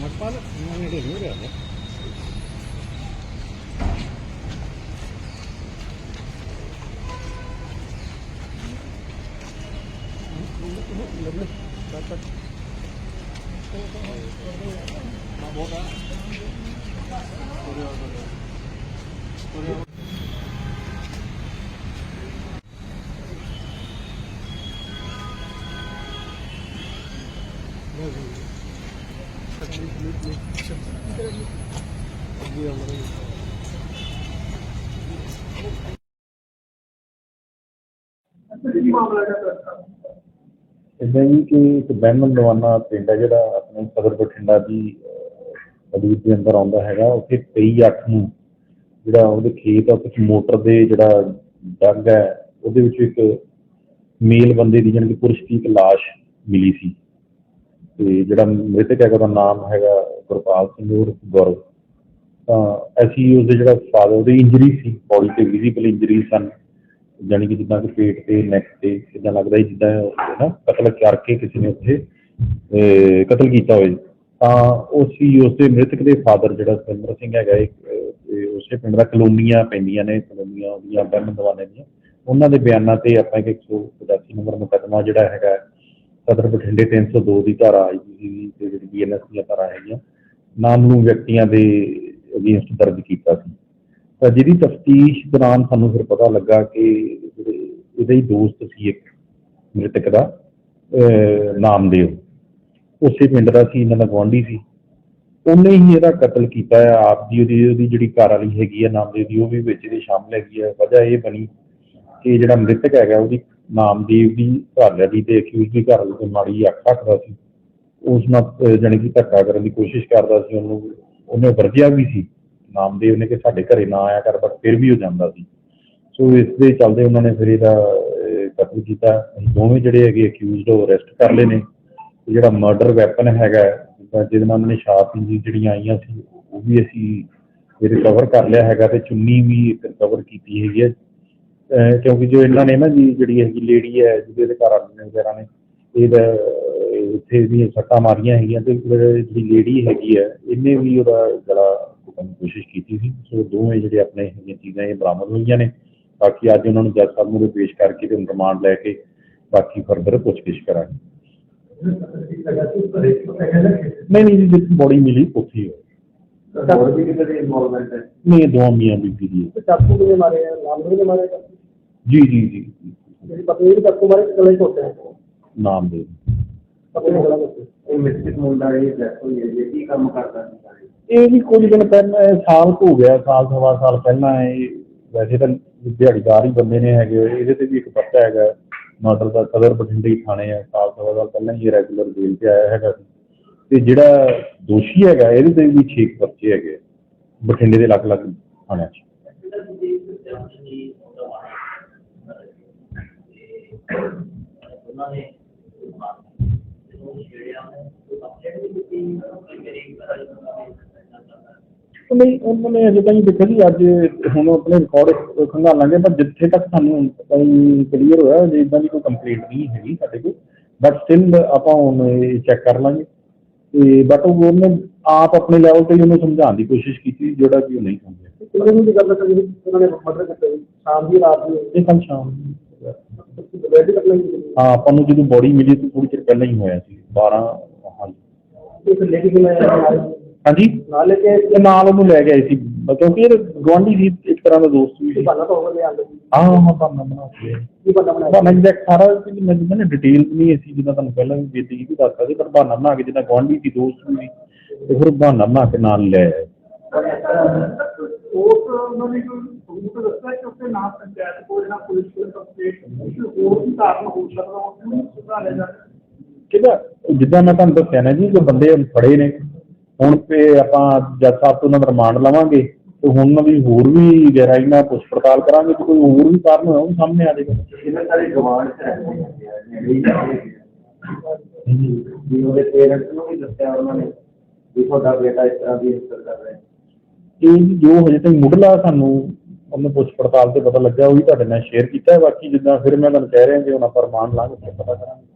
மட்பான முன்னாடி நூறு அது Thank you. ਇਦਾਂ ਹੀ ਕਿ ਇੱਕ ਬਹਿਮਨ ਦਵਾਨਾ ਪਿੰਡ ਹੈ ਜਿਹੜਾ ਆਪਣੇ ਸਦਰ ਬਠਿੰਡਾ ਦੀ ਹਦੂਦ ਦੇ ਅੰਦਰ ਆਉਂਦਾ ਹੈਗਾ। ਉੱਥੇ 23 ਅੱਠ ਨੂੰ ਜਿਹੜਾ ਉਹਦੇ ਖੇਤ ਆ ਕੁਝ ਮੋਟਰ ਦੇ ਜਿਹੜਾ ਡੱਗ ਹੈ, ਉਹਦੇ ਵਿੱਚ ਇੱਕ ਮੇਲ ਬੰਦੇ ਦੀ ਜਾਣੀ ਕਿ ਪੁਰਸ਼ ਦੀ ਇੱਕ ਲਾਸ਼ ਮਿਲੀ ਸੀ। ਤੇ ਜਿਹੜਾ ਮ੍ਰਿਤਕ ਹੈਗਾ, ਉਹਦਾ ਨਾਮ ਹੈਗਾ ਗੁਰਪਾਲ ਸਿੰਘ ਉਰਫ ਗੌਰਵ। ਤਾਂ ਅਸੀਂ ਉਸਦੇ ਜਿਹੜਾ ਫਾਦਰ ਉਹਦੀ ਇੰਜਰੀ ਸੀ ਬੋਡੀ ਤੇ ਵਿਜ਼ੀਬਲ ਇੰਜਰੀ ਸਨ। ਜਾਣੀ ਕਿ ਜਿੱਦਾਂ ਕਿ ਪੇਟ ਤੇ ਨੈਕ ਤੇ ਇਦਾਂ ਲੱਗਦਾ ਸੀ, ਜਿੱਦਾਂ ਨਾ ਕਤਲ ਕਰਕੇ ਕਿਸੇ ਨੇ ਉੱਥੇ ਕਤਲ ਕੀਤਾ ਹੋਵੇ ਤਾਂ ਉਹ ਸੀ ਉਸਦੇ ਮ੍ਰਿਤਕ ਦੇ ਫਾਦਰ ਜਿਹੜਾ ਸੁਰਿੰਦਰ ਸਿੰਘ ਹੈਗਾ, ਇੱਕ ਉਸੇ ਪਿੰਡ ਦਾ ਕਲੋਨੀਆਂ ਪੈਂਦੀਆਂ ਨੇ, ਕਲੋਨੀਆਂ ਦੀਆਂ ਬਹਿਮਨ ਦਵਾਨੇ ਦੀਆਂ। ਉਹਨਾਂ ਦੇ ਬਿਆਨਾਂ ਤੇ ਆਪਾਂ ਇੱਕ 185 ਨੰਬਰ ਮੁਕੱਦਮਾ ਜਿਹੜਾ ਹੈਗਾ ਸਦਰ ਬਠਿੰਡੇ 302 ਦੀ ਧਾਰਾ ਆਈਪੀਸੀ ਦੀ ਤੇ ਜਿਹੜੀ ਬੀਐਨਐਸ ਦੀਆਂ ਧਾਰਾ ਹੈਗੀਆਂ। ਨਾਮਲੂ ਵਿਅਕਤੀਆਂ ਦੇ ਅਗੇਂਸਟ ਦਰਜ ਕੀਤਾ ਸੀ। ਤਾਂ ਜਿਹਦੀ ਤਫਤੀਸ਼ ਦੌਰਾਨ ਸਾਨੂੰ ਫਿਰ ਪਤਾ ਲੱਗਾ ਕਿ ਜਿਹੜੇ ਹੀ ਦੋਸਤ ਸੀ ਇੱਕ ਮ੍ਰਿਤਕ ਦਾ ਨਾਮਦੇਵ। ਉਸੇ ਪਿੰਡ ਦਾ ਸੀ, ਇਹਨਾਂ ਦਾ ਗੁਆਂਢੀ ਸੀ। ਉਹਨੇ ਹੀ ਇਹਦਾ ਕਤਲ ਕੀਤਾ ਹੈ। ਆਪ ਦੀ ਉਹਦੀ ਉਹਦੀ ਜਿਹੜੀ ਘਰ ਵਾਲੀ ਹੈਗੀ ਹੈ, ਨਾਮਦੇਵ ਦੀ, ਉਹ ਵੀ ਵਿੱਚ ਇਹਦੇ ਸ਼ਾਮਲ ਹੈਗੀ ਹੈ। ਵਜ੍ਹਾ ਇਹ ਬਣੀ ਕਿ ਜਿਹੜਾ ਮ੍ਰਿਤਕ ਹੈਗਾ, ਉਹਦੀ ਨਾਮਦੇਵ ਦੀ ਘਰ ਵਾਲੀ ਤੇ ਅਕਿਊਜ਼ ਦੀ ਘਰ ਵਾਲੀ ਮਾੜੀ ਅੱਖ ਰੱਖਦਾ ਸੀ। ਉਸ ਨਾਲ ਅਹ, ਜਾਣੀ ਕਿ ਧੱਕਾ ਕਰਨ ਦੀ ਕੋਸ਼ਿਸ਼ ਕਰਦਾ ਸੀ ਉਹਨੂੰ। ਉਹਨੇ ਵਰਜਿਆ ਵੀ ਸੀ। ਨਾਮਦੇਵ ਨੇ ਕਿ ਸਾਡੇ ਘਰੇ ਨਾ ਆਇਆ ਕਰ ਬਟ ਫਿਰ ਵੀ ਉਹ ਜਾਂਦਾ ਸੀ। ਸੋ ਇਸ ਦੇ ਚੱਲਦੇ ਉਹਨਾਂ ਨੇ ਫਿਰ ਇਹਦਾ ਕਤਲ ਕੀਤਾ। ਦੋਵੇਂ ਜਿਹੜੇ ਹੈਗੇ ਅਕਿਊਜ਼ਡ ਉਹ ਅਰੈਸਟ ਕਰ ਲਏ ਨੇ। ਜਿਹੜਾ ਮਰਡਰ ਵੈਪਨ ਹੈਗਾ ਜਿਹਦੇ ਨਾਲ ਉਹਨਾਂ ਨੇ ਸ਼ਾਰਪ ਇੰਜੀ ਜਿਹੜੀਆਂ ਆਈਆਂ ਸੀ ਉਹ ਵੀ ਅਸੀਂ ਰਿਕਵਰ ਕਰ ਲਿਆ ਹੈਗਾ ਤੇ ਚੁੰਨੀ ਵੀ ਰਿਕਵਰ ਕੀਤੀ ਹੈਗੀ ਹੈ। ਕਿਉਂਕਿ ਜੋ ਇਹਨਾਂ ਨੇ ਨਾ ਜੀ ਜਿਹੜੀ ਹੈਗੀ ਲੇਡੀ ਹੈ ਜਿਹਦੇ ਦੇ ਘਰ ਵਾਲੇ ਨੇ ਵਗੈਰਾ ਨੇ ਇਹਦਾ ਇੱਥੇ ਵੀ ਸੱਟਾਂ ਮਾਰੀਆਂ ਹੈਗੀਆਂ ਤੇ ਜਿਹੜੇ- ਲੇਡੀ ਹੈਗੀ ਹੈ ਇਹਨੇ ਵੀ ਉਹਦਾ ਗਲਾ ਘੁੱਟਣ ਦੀ ਕੋਸ਼ਿਸ਼ ਕੀਤੀ ਸੀ। ਸੋ ਦੋਵੇਂ ਜਿਹੜੇ ਆਪਣੇ ਹੈਗੀਆਂ ਚੀਜ਼ਾਂ ਇਹ ਬਰਾਮਦ ਹੋਈਆਂ ਨੇ। ਬਾਕੀ ਅੱਜ ਉਹਨਾਂ ਨੂੰ ਜੱਜ ਸਾਹਿਬ ਨੂੰ ਪੇਸ਼ ਕਰਕੇ ਤੇ ਰਿਮਾਂਡ ਲੈ ਕੇ ਬਾਕੀ ਫਰਦਰ ਪੁੱਛਗਿੱਛ ਕਰਾਂਗੇ। ਨਹੀਂ ਨਹੀਂ ਜਿੱਥੇ ਬੋਡੀ ਮਿਲੀ ਉੱਥੇ ਹੀ। ਹੋਇਆ। ਹੋਰ ਵੀ ਕਿਤੇ ਇਨਵੋਲਵਮੈਂਟ ਹੈ? ਨਹੀਂ ਦੋਵਾਂ ਮੀਆਂ ਬੀਬੀ ਦੀ ਹੈ। ਚਾਕੂ ਕਿਨੇ ਮਾਰੇ ਨਾਮ ਦੇ ਮਾਰੇ। ਆ? ਜੀ ਜੀ। ਨਾਮ ਦੇ। ਇਹ ਮਿਸਟਰ ਮੁੰਡਾ ਇਹ ਡੈਥ ਹੋਈ ਹੈ ਜੀ ਕੀ ਕੰਮ ਕਰਦਾ ਸੀ ਸਾਰੇ? ਇਹ ਵੀ ਕੁਝ ਦਿਨ ਪਹਿਲਾਂ ਇਹ ਸਾਲ ਕੁ ਹੋ ਗਿਆ ਸਾਲ ਸਵਾ ਸਾਲ ਪਹਿਲਾਂ ਇਹ ਵੈਸੇ ਤਾਂ ਦਿਹਾੜੀਦਾਰ ਹੀ ਬੰਦੇ ਨੇ ਹੈਗੇ ਇਹਦੇ ਤੇ ਵੀ ਇੱਕ ਪਰਚਾ ਹੈਗਾ ਮਰਡਰ ਦਾ ਸਦਰ ਬਠਿੰਡੇ ਥਾਣੇ ਹੈ ਸਾਲ ਸਵਾ ਸਾਲ ਪਹਿਲਾਂ ਹੀ ਰੈਗੂਲਰ ਜੇਲ੍ਹ 'ਚ ਆਇਆ ਹੈਗਾ ਸੀ। ਤੇ ਜਿਹੜਾ ਦੋਸ਼ੀ ਹੈਗਾ ਇਹਦੇ ਤੇ ਵੀ 6 ਪਰਚੇ ਹੈਗੇ ਬਠਿੰਡੇ ਦੇ ਅਲੱਗ-ਅਲੱਗ ਥਾਣਿਆਂ 'ਚ। ਨਹੀਂ ਉਹਨਾਂ ਨੇ ਅਜੇ ਤਾਈਂ ਦੇਖੋ ਜੀ ਅੱਜ ਹੁਣ ਆਪਣੇ ਰਿਕਾਰਡ ਖੰਗਾਲਾਂਗੇ ਪਰ ਜਿੱਥੇ ਤੱਕ ਸਾਨੂੰ ਕਲੀਅਰ ਹੋਇਆ ਜੇ ਇਦਾਂ ਦੀ ਕੋਈ ਕੰਪਲੇਂਟ ਨਹੀਂ ਹੈਗੀ ਸਾਡੇ ਕੋਲ। ਬਟ ਸਟਿਲ ਆਪਾਂ ਹੁਣ ਇਹ ਚੈੱਕ ਕਰ ਲਾਂਗੇ। ਤੇ ਬਟ ਉਹ ਉਹਨੇ ਆਪ ਆਪਣੇ ਲੈਵਲ ਤੇ ਉਹਨੂੰ ਸਮਝਾਉਣ ਦੀ ਕੋਸ਼ਿਸ਼ ਕੀਤੀ ਜਿਹੜਾ ਕਿ ਉਹ ਨਹੀਂ ਸਮਝਿਆ। ਕਿੰਨੇ ਦੀ ਗੱਲ ਕਰੀ ਉਹਨਾਂ ਨੇ ਮਰਡਰ ਕੀਤਾ ਸ਼ਾਮ ਦੀ ਰਾਤ ਨੂੰ ਇਹ ਕੱਲ ਸ਼ਾਮ ਨੂੰ ਬੈਠ ਹਾਂ, ਆਪਾਂ ਨੂੰ ਜਦੋਂ ਬੋਡੀ ਮਿਲੀ ਤਾਂ ਥੋੜੀ ਚਿਰ ਪਹਿਲਾਂ ਹੀ ਹੋਇਆ ਸੀ 12 ਹਾਂਜੀ ਇਸ ਲੈ ਕੇ ਕਿਵੇਂ ਹਾਂਜੀ? ਨਾਲ ਲੈ ਕੇ ਤੇ ਨਾਲ ਉਹਨੂੰ ਲੈ ਗਏ ਸੀ। ਕਿਉਂਕਿ ਇਹ ਗਵਾਂਢੀ ਸੀ, ਇੱਕ ਤਰ੍ਹਾਂ ਦਾ ਦੋਸਤ ਵੀ ਸੀ। ਬਹਾਨਾ ਤਾਂ ਹੋਵੇ ਆਂਦੇ ਹਾਂ ਹਾਂ ਬਾਨਾ ਬਣਾ ਕੇ। ਕੀ ਬਹਾਨਾ ਬਣਾਇਆ ਬਹਾਨਾ ਜਿਹਦਾ ਸਾਰਾ ਕਿ ਮੈਂ ਜਿੱਦਾਂ ਡਿਟੇਲ ਨਹੀਂ ਸੀ ਜਿੱਦਾਂ ਤੁਹਾਨੂੰ ਪਹਿਲਾਂ ਵੀ ਬੇਤੀ ਵੀ ਦੱਸ ਸਕਦੇ, ਪਰ ਬਹਾਨਾ ਬਣਾ ਕੇ ਜਿੱਦਾਂ ਗੁਆਂਢੀ ਸੀ, ਦੋਸਤ ਵੀ ਸੀ, ਤੇ ਫਿਰ ਬਹਾਨਾ ਬਣਾ ਕੇ ਨਾਲ ਲੈ ਆਏ। ਉਸ ਉਹਨਾਂ ਨੇ ਜੋ ਸਬੂਤ ਦੱਸਿਆ ਕਿ ਉਸਦੇ ਨਾਮ ਪੰਚਾਇਤ ਕੋਲ ਜਾਂ ਪੁਲਿਸ ਕੋਲ ਕੰਪਲੇਂਟ ਹੋਰ ਵੀ ਕਾਰਨ ਹੋ ਸਕਦਾ ਉਸ ਨੂੰ ਸੁਧਾਰਿਆ ਜਾਵੇ। ਕਿਹਦਾ? ਜਿੱਦਾਂ ਮੈਂ ਤੁਹਾਨੂੰ ਦੱਸਿਆ ਨਾ ਜੀ ਜੋ ਬੰਦੇ ਫੜੇ ਨੇ ਹੁਣ ਤੇ ਆਪਾਂ ਜੱਜ ਸਾਹਿਬ ਤੋਂ ਉਹਨਾਂ ਦਾ ਰਿਮਾਂਡ ਲਵਾਂਗੇ ਤੇ ਹੁਣ ਵੀ ਹੋਰ ਵੀ ਗਹਿਰਾਈ ਨਾਲ ਪੁੱਛ ਪੜਤਾਲ ਕਰਾਂਗੇ ਤੇ ਕੋਈ ਹੋਰ ਵੀ ਕਾਰਨ ਹੋਇਆ ਉਹ ਵੀ ਸਾਹਮਣੇ ਆ ਜਾਏਗਾ। ਇਹਨਾਂ ਸਾਰੇ ਗਵਾਂਢ ਉਹਦੇ ਪੇਰੈਂਟਸ ਨੂੰ ਵੀ ਦੱਸਿਆ ਉਹਨਾਂ ਨੇ ਵੀ ਤੁਹਾਡਾ ਬੇਟਾ ਇਸ ਤਰ੍ਹਾਂ ਦੀ ਹਿੱਸਾ ਕਰ ਰਿਹਾ ਹੈ। ਇਹ ਜੀ ਜੋ ਹਜੇ ਤੱਕ ਮੁੱਢਲਾ ਸਾਨੂੰ ਉਹਨੂੰ ਪੁੱਛ ਪੜਤਾਲ ਤੇ ਪਤਾ ਲੱਗਾ ਉਹ ਵੀ ਤੁਹਾਡੇ ਨਾਲ ਸ਼ੇਅਰ ਕੀਤਾ, ਬਾਕੀ ਜਿੱਦਾਂ ਫਿਰ ਮੈਂ ਤੁਹਾਨੂੰ ਕਹਿ ਰਿਹਾ, ਜੇ ਉਹਨਾਂ ਆਪਾਂ ਲਾਂਗੇ, ਫਿਰ ਪਤਾ ਕਰਾਂਗੇ।